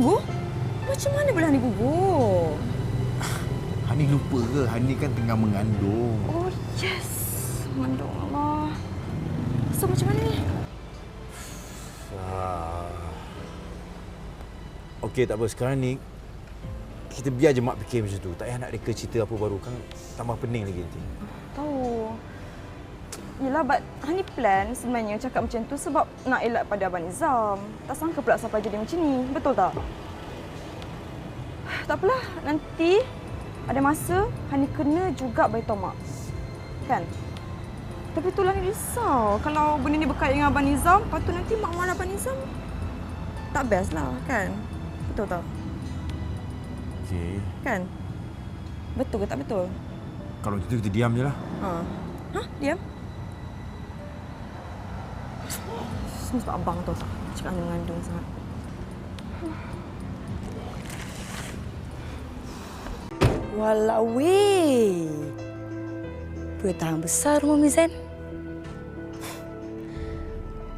gugur? Macam mana boleh Hani gugur? Hani lupa ke? Hani kan tengah mengandung. Oh, yes. Mendung Allah. So, macam mana ni? Okey, tak apa. Sekarang ni, kita biar je Mak fikir macam tu. Tak payah nak reka cerita apa baru. Kan tambah pening lagi nanti. Tahu. Yelah, but Hani plan sebenarnya cakap macam tu sebab nak elak pada Abang Nizam. Tak sangka pula sampai jadi macam ni. Betul tak? Tak apalah. Nanti ada masa Hani kena juga beritahu Mak. Kan? Tapi itulah Hani risau. Kalau benda ni berkait dengan Abang Nizam, lepas tu nanti Mak marah Abang Nizam. Tak best lah, kan? Betul tak? Okey. Kan? Betul ke tak betul? Kalau macam tu, kita diam je lah. Ha. Hah? Diam? Semua sebab abang tu cakap Ana mengandung sangat. Walau weh. Bertahan besar rumah Mizan.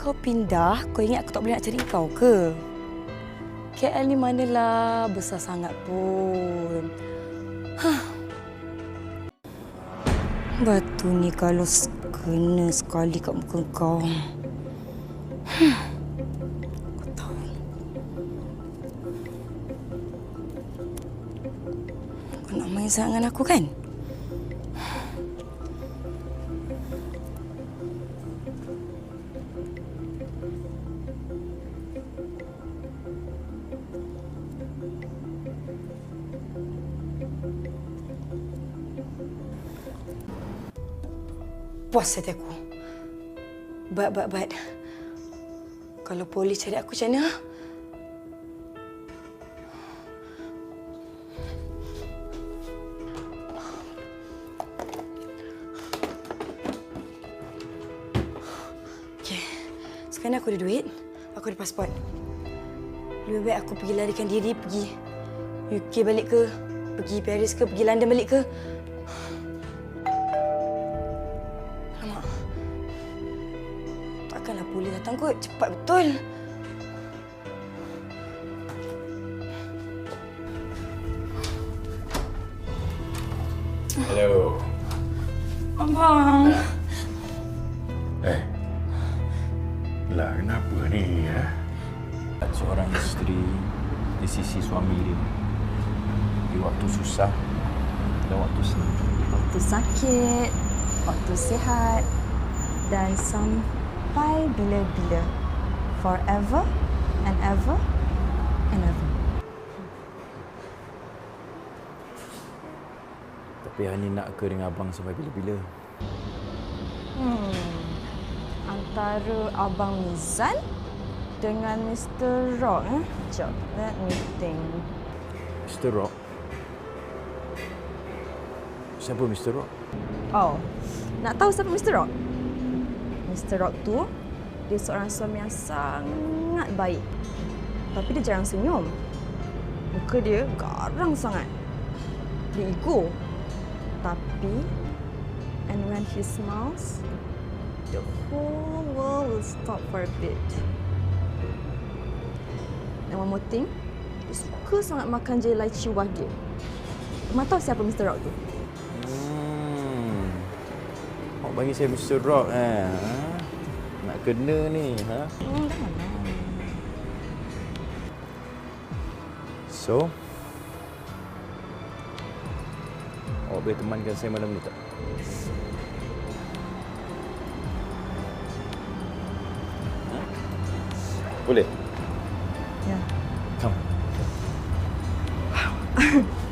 Kau pindah, kau ingat aku tak boleh nak cari kau ke? KL ni manalah besar sangat pun. Batu ni kalau kena sekali kat muka kau. Sangat dengan aku kan? Puas hati aku. Bat, bat, bat. Kalau polis cari aku macam mana? Sekarang aku ada duit. Aku ada pasport. Lebih baik aku pergi larikan diri, pergi UK balik ke, pergi Paris ke, pergi London balik ke. Takkanlah polis datang kot. Cepat betul. Hello. Abang. Eh. Lah, kenapa ni ya? Seorang isteri di sisi suami dia. Di waktu susah dan waktu senang. Waktu sakit, waktu sihat dan sampai bila-bila. Forever and ever and ever. Tapi Hani nak ke dengan abang sampai bila-bila? Hmm. Antara Abang Mizan dengan Mr. Rock. Eh? Jom, let me think. Mr. Rock? Siapa Mr. Rock? Oh, nak tahu siapa Mr. Rock? Mr. Rock tu, dia seorang suami yang sangat baik. Tapi dia jarang senyum. Muka dia garang sangat. Dia ego. Tapi, and when he smiles, the whole world will stop for a bit. And one more thing, dia suka sangat makan jelai lychee wagyu. Kau tahu siapa Mr. Rock tu? Hmm. Awak bagi saya Mr. Rock eh. Nak kena ni. Ha? Hmm, janganlah. So, awak boleh temankan saya malam ni tak? Ha? Boleh? Ya. Come.